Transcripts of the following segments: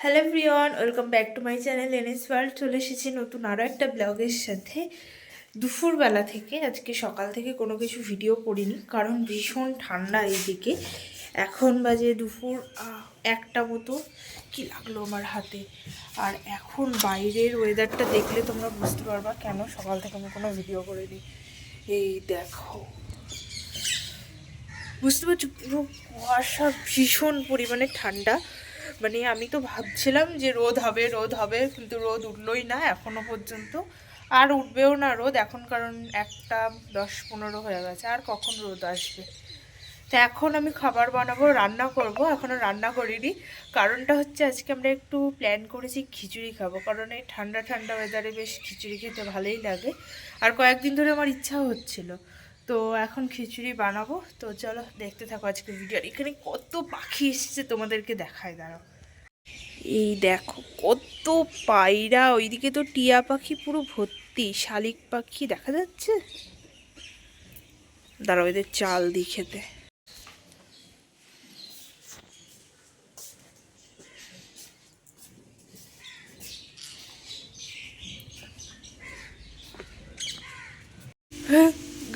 Hello everyone welcome back to my channel NS world চলে এসেছি নতুন আরও একটা ব্লগের সাথে। দুপুরবেলা থেকে, আজকে সকাল থেকে কোনো কিছু ভিডিও করিনি, কারণ ভীষণ ঠান্ডা এইদিকে। এখন বাজে দুপুর একটা মতো। কি লাগল আমার হাতে? আর এখন বাইরের ওয়েদারটা দেখলে তোমরা বুঝতে পারবা কেন সকাল থেকে আমি কোনো ভিডিও করিনি। এই দেখো। বুঝতে পারছ, পুরো কুয়াশা ভীষণ পরিমাণে ঠান্ডা। মানে আমি তো ভাবছিলাম যে রোদ হবে রোদ হবে, কিন্তু রোদ উঠলোই না এখনও পর্যন্ত। আর উঠবেও না রোদ এখন, কারণ একটা দশ পনেরো হয়ে গেছে, আর কখন রোদ আসবে? তো এখন আমি খাবার বানাবো, রান্না করব এখনও রান্না করিনি। কারণটা হচ্ছে আজকে আমরা একটু প্ল্যান করেছি খিচুড়ি খাব, কারণ এই ঠান্ডা ঠান্ডা ওয়েদারে বেশ খিচুড়ি খেতে ভালোই লাগে। আর কয়েকদিন ধরে আমার ইচ্ছা হচ্ছিল। তো এখন খিচুড়ি বানাবো। তো চলো দেখতে থাকো আজকে ভিডিও এখানে কত পাখি এসেছে তোমাদেরকে দেখায়, দাঁড়াও। এই দেখো কত পায়রা, ওইদিকে তো টিয়া পাখি পুরো ভর্তি, শালিক পাখি দেখা যাচ্ছে? দাঁড়াও এদের চাল দিই খেতে।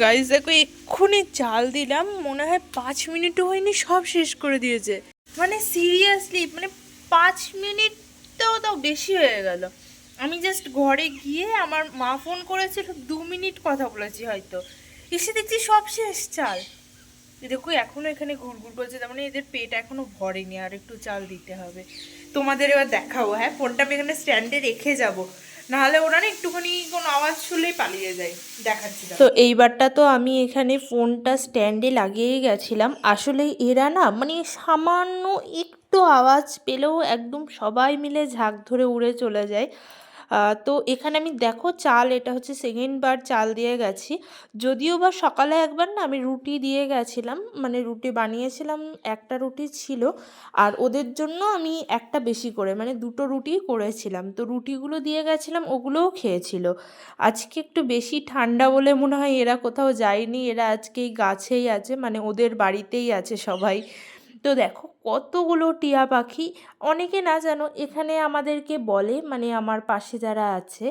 গাইজ দেখো, এক্ষুনি চাল দিলাম, মনে হয় পাঁচ মিনিটও হয়নি, সব শেষ করে দিয়েছে। মানে সিরিয়াসলি মানে পাঁচ মিনিট তো তাও বেশি হয়ে গেল। আমি জাস্ট ঘরে গিয়ে আমার মা ফোন করেছিল, দু মিনিট কথা বলেছি হয়তো। এসে দেখছি সব শেষ চাল। দেখো, এখনও এখানে ঘুরঘুর করছে, তার মানে এদের পেট এখনও ভরেনি, আর একটু চাল দিতে হবে। তোমাদের এবার দেখাবো হ্যাঁ ফোনটা আমি এখানে স্ট্যান্ডে রেখে যাব। নাহলে ওরা না একটুখানি কোনো আওয়াজ শুনলেই পালিয়ে যায়, দেখাচ্ছি তো এইবারটা তো আমি এখানে ফোনটা স্ট্যান্ডে লাগিয়েই গেছিলাম। আসলে এরা না মানে সামান্য একটু আওয়াজ পেলেও একদম সবাই মিলে ঝাঁক ধরে উড়ে চলে যায়। তো এখানে আমি দেখো চাল, এটা হচ্ছে সেকেন্ড বার চাল দিয়ে গেছি। যদিও বা সকালে একবার না আমি রুটি দিয়ে গেছিলাম মানে রুটি বানিয়েছিলাম, একটা রুটি ছিল। আর ওদের জন্য আমি একটা বেশি করে মানে দুটো রুটি করেছিলাম। তো রুটিগুলো দিয়ে গেছিলাম, ওগুলোও খেয়েছিল। আজকে একটু বেশি ঠান্ডা বলে মনে হয় এরা কোথাও যায়নি, এরা আজকে এই গাছেই আছে মানে ওদের বাড়িতেই আছে সবাই। তো দেখো কতগুলো টিয়া পাখি, অনেকে না জানো এখানে আমাদেরকে বলে মানে আমার পাশে যারা আছে,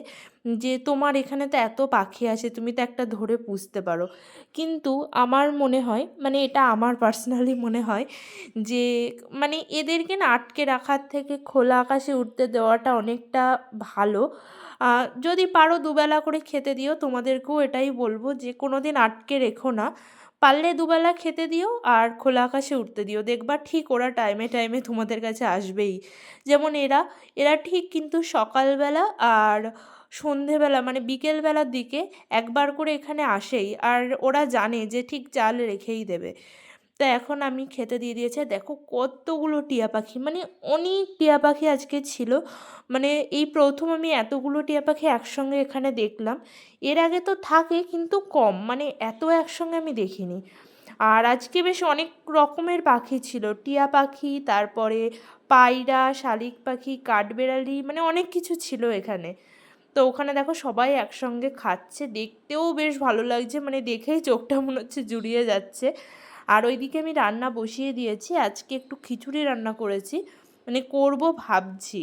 যে তোমার এখানে তো এত পাখি আছে, তুমি তো একটা ধরে পুষতে পারো। কিন্তু আমার মনে হয় মানে এটা আমার পার্সোনালি মনে হয়, যে মানে এদেরকে না আটকে রাখার থেকে খোলা আকাশে উঠতে দেওয়াটা অনেকটা ভালো। যদি পারো দুবেলা করে খেতে দিও, তোমাদেরকেও এটাই বলব যে কোনো দিন আটকে রেখো না। পারলে দুবেলা খেতে দিও আর খোলা আকাশে উঠতে দিও। দেখবা ঠিক ওরা টাইমে টাইমে তোমাদের কাছে আসবেই। যেমন এরা এরা ঠিক কিন্তু সকালবেলা আর সন্ধেবেলা মানে বিকেলবেলার দিকে একবার করে এখানে আসেই। আর ওরা জানে যে ঠিক চাল রেখেই দেবে। তো এখন আমি খেতে দিয়ে দিয়েছে। দেখো কতগুলো টিয়া পাখি মানে অনেক টিয়া পাখি আজকে ছিল। মানে এই প্রথম আমি এতগুলো টিয়া পাখি একসঙ্গে এখানে দেখলাম। এর আগে তো থাকে কিন্তু কম মানে এত একসঙ্গে আমি দেখিনি। আর আজকে বেশ অনেক রকমের পাখি ছিল। টিয়া পাখি, তারপরে পায়রা, শালিক পাখি, কাঠবেড়ালি মানে অনেক কিছু ছিল এখানে। তো ওখানে দেখো সবাই একসঙ্গে খাচ্ছে। দেখতেও বেশ ভালো লাগছে মানে দেখেই চোখটা মনে হচ্ছে জুড়িয়ে যাচ্ছে। আর ওইদিকে আমি রান্না বসিয়ে দিয়েছি। আজকে একটু খিচুড়ি রান্না করেছি। মানে করব ভাবছি।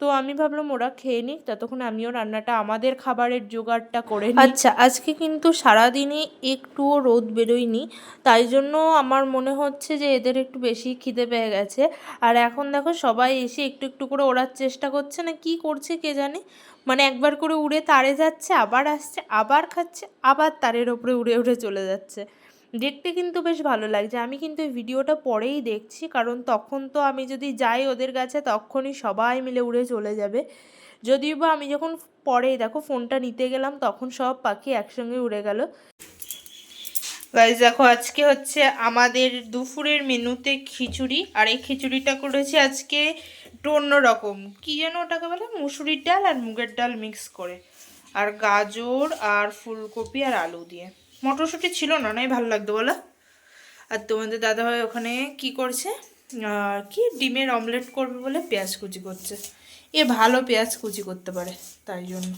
তো আমি ভাবলাম ওরা খেয়ে নিক, ততক্ষণ আমিও রান্নাটা আমাদের খাবারের জোগাড়টা করে আচ্ছা আজকে কিন্তু সারাদিনে একটুও রোদ বেরোয়নি। তাই জন্য আমার মনে হচ্ছে যে এদের একটু বেশি খিদে পেয়ে গেছে। আর এখন দেখো সবাই এসে একটু একটু করে ওড়ার চেষ্টা করছে। না, কি করছে কে জানে? মানে একবার করে উড়ে তারে যাচ্ছে, আবার আসছে, আবার খাচ্ছে, আবার তারের ওপরে উড়ে উড়ে চলে যাচ্ছে। দেখতে কিন্তু বেশ ভালো লাগছে। আমি কিন্তু এই ভিডিওটা পরেই দেখছি, কারণ তখন তো আমি যদি যাই ওদের কাছে তখনই সবাই মিলে উড়ে চলে যাবে। যদিও বা আমি যখন পরে দেখো ফোনটা নিতে গেলাম, তখন সব পাখি একসঙ্গে উড়ে গেল। গাইজ দেখো আজকে হচ্ছে আমাদের দুপুরের মেনুতে খিচুড়ি, আর এই খিচুড়িটা করেছি আজকে একটু অন্যরকম কী যেন ওটাকে বলে? মুসুরির ডাল আর মুগের ডাল মিক্স করে। আর গাজর, আর ফুলকপি, আর আলু দিয়ে। মটরশুঁটি ছিল না, নাই ভালো লাগতো বলো? আর তোমাদের দাদাভাই ওখানে কি করছে? কি ডিমের অমলেট করবে বলে পেঁয়াজ কুচি করছে। এ ভালো পেঁয়াজ কুচি করতে পারে, তাই জন্য।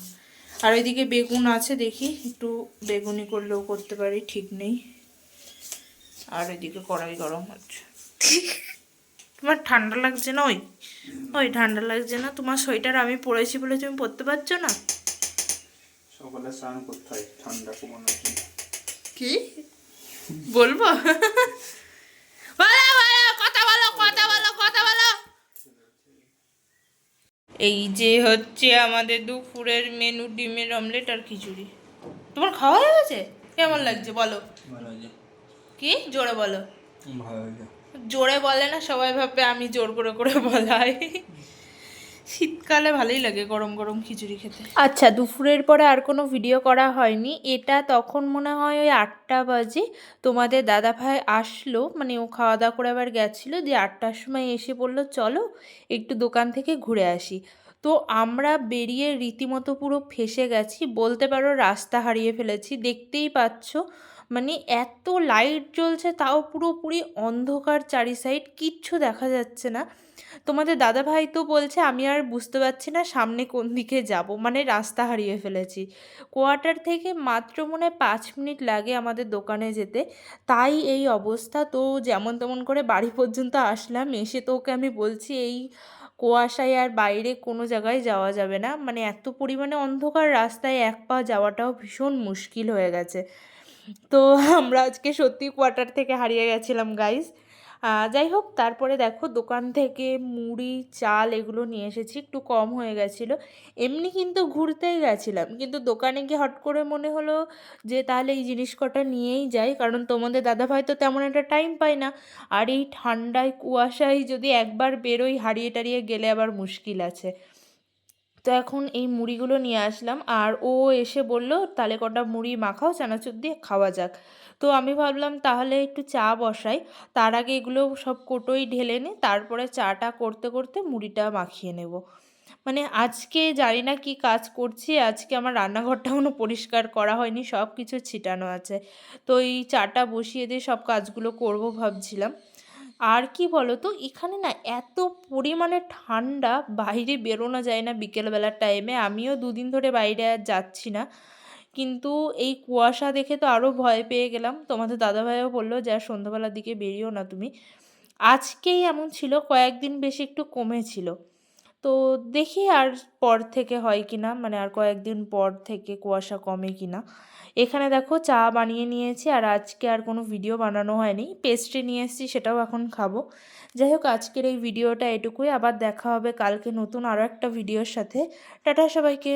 আর ওইদিকে বেগুন আছে দেখি, একটু বেগুনি করলেও করতে পারি, ঠিক নেই। আর ওইদিকে কড়াই গরম হচ্ছে। তোমার ঠান্ডা লাগছে না ওই? ওই ঠান্ডা লাগছে না, তোমার সোয়েটার আমি পরেছি বলে তুমি পরতে পারছ না? সকালে স্নান করতে হয়, ঠান্ডা কমানোর জন্য। কি? বলব? বলো বলো কথা বলো কথা বলো কথা বলো। এই যে হচ্ছে আমাদের দুপুরের মেনু ডিমের অমলেট আর খিচুড়ি। তোমার খাওয়া হয়ে গেছে? কেমন লাগছে বলো? কি? জোরে বলো। জোরে বলে না সবাই ভাবে আমি জোর করে করে বলাই। শীতকালে ভালোই লাগে গরম গরম খিচুড়ি খেতে। আচ্ছা দুপুরের পরে আর কোনো ভিডিও করা হয়নি। এটা তখন মনে হয় ওই আটটা বাজে। তোমাদের দাদা ভাই আসলো মানে ও খাওয়া দাওয়া করে আবার গেছিল। দিয়ে আটটার সময় এসে বলল, চলো একটু দোকান থেকে ঘুরে আসি। তো আমরা বেরিয়ে রীতিমতো পুরো ফেসে গেছি। বলতে পারো রাস্তা হারিয়ে ফেলেছি। দেখতেই পাচ্ছ মানে এত লাইট জ্বলছে তাও পুরোপুরি অন্ধকার চারি সাইড কিচ্ছু দেখা যাচ্ছে না। তোমাদের দাদা ভাই তো বলছে, আমি আর বুঝতে পারছি না সামনে কোন দিকে যাব। মানে রাস্তা হারিয়ে ফেলেছি। কোয়ার্টার থেকে মাত্র মনে পাঁচ মিনিট লাগে আমাদের দোকানে যেতে। তাই এই অবস্থা। তো যেমন তেমন করে বাড়ি পর্যন্ত আসলাম। এসে তো ওকে আমি বলছি, এই কুয়াশায় আর বাইরে কোনো জায়গায় যাওয়া যাবে না। মানে এত পরিমাণে অন্ধকার রাস্তায় এক পা যাওয়াটাও ভীষণ মুশকিল হয়ে গেছে। তো আমরা আজকে সত্যি কোয়ার্টার থেকে হারিয়ে গেছিলাম গাইজ যাই হোক, তারপরে দেখো দোকান থেকে মুড়ি, চাল এগুলো নিয়ে এসেছি, একটু কম হয়ে গেছিল। এমনি কিন্তু ঘুরতেই গেছিলাম, কিন্তু দোকানে গিয়ে হট করে মনে হলো যে তাহলে এই জিনিস কটা নিয়েই যাই, কারণ তোমাদের দাদাভাই তো তেমন একটা টাইম পায় না। আর এই ঠান্ডায়, কুয়াশায় যদি একবার বেরোই, হারিয়ে টারিয়ে গেলে আবার মুশকিল আছে। তো এখন এই মুড়িগুলো নিয়ে আসলাম। আর ও এসে বলল তাহলে কটা মুড়ি মাখাও, চানাচুর দিয়ে খাওয়া যাক। তো আমি ভাবলাম, তাহলে একটু চা বসাই। তার আগে এগুলো সব কোটোই ঢেলে নে তারপরে চাটা করতে করতে মুড়িটা মাখিয়ে নেব। মানে আজকে জানি না কি কাজ করছি, আজকে আমার রান্নাঘরটা কোনো পরিষ্কার করা হয়নি সব কিছু ছিটানো আছে। তো এই চাটা বসিয়ে দিয়ে সব কাজগুলো করব ভাবছিলাম। আর কি বলো তো এখানে না এত পরিমাণে ঠান্ডা বাইরে বেরোনো যায় না বিকেলবেলার টাইমে আমিও দুদিন ধরে বাইরে আর যাচ্ছি না। কিন্তু এই কুয়াশা দেখে তো আরও ভয় পেয়ে গেলাম। তোমাদের দাদাভাইও বলল, যে আর সন্ধ্যাবেলার দিকে বেরিও না তুমি। আজকেই এমন ছিল, কয়েকদিন বেশি একটু কমেছিল। তো দেখি আর পর থেকে হয় কি না মানে আর কয়েকদিন পর থেকে কুয়াশা কমে কি না এখানে দেখো চা বানিয়ে নিয়েছি আর আজকে আর কোনো ভিডিও বানানো হয়নি। পেস্ট্রি নিয়ে এসেছি সেটাও এখন খাব। যাই হোক আজকের এই ভিডিওটা এটুকুই। আবার দেখা হবে কালকে নতুন আরও একটা ভিডিওর সাথে। টাটা সবাইকে।